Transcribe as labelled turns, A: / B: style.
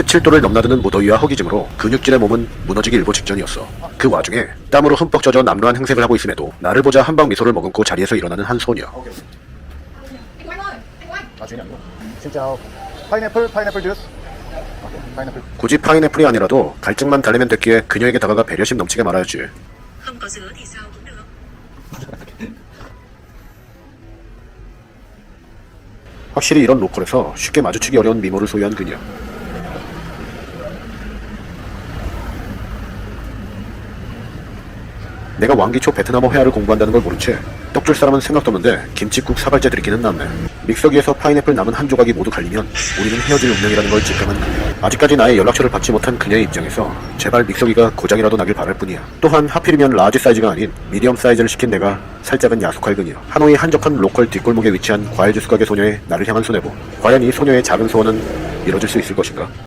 A: 37도를 넘나드는 무더위와 허기짐으로 근육질의 몸은 무너지기 일보 직전이었어. 그 와중에 땀으로 흠뻑 젖어 남루한 행색을 하고 있음에도 나를 보자 한방 미소를 머금고 자리에서 일어나는 한 소녀.
B: 아 chào 파인애플 파인애플 주스 오케이 파인애플
A: 굳이 파인애플이 아니라도 갈증만 달래면 됐기에 그녀에게 다가가 배려심 넘치게 말하였지.
C: Không có sữa thì sao cũng được.
A: 확실히 이런 로컬에서 쉽게 마주치기 어려운 미모를 소유한 그녀. 내가 왕기초 베트남어 회화를 공부한다는 걸 모른 채 떡 줄 사람은 생각도 없는데 김치국 사발째 들이키는 남매. 믹서기에서 파인애플 남은 한 조각이 모두 갈리면 우리는 헤어질 운명이라는 걸 직감한 그녀. 아직까지 나의 연락처를 받지 못한 그녀의 입장에서 제발 믹서기가 고장이라도 나길 바랄 뿐이야. 또한 하필이면 라지 사이즈가 아닌 미디엄 사이즈를 시킨 내가 살짝은 야속할 그녀. 하노이 한적한 로컬 뒷골목에 위치한 과일 주스 가게 소녀의 나를 향한 소내보. 과연 이 소녀의 작은 소원은 이뤄질 수 있을 것인가?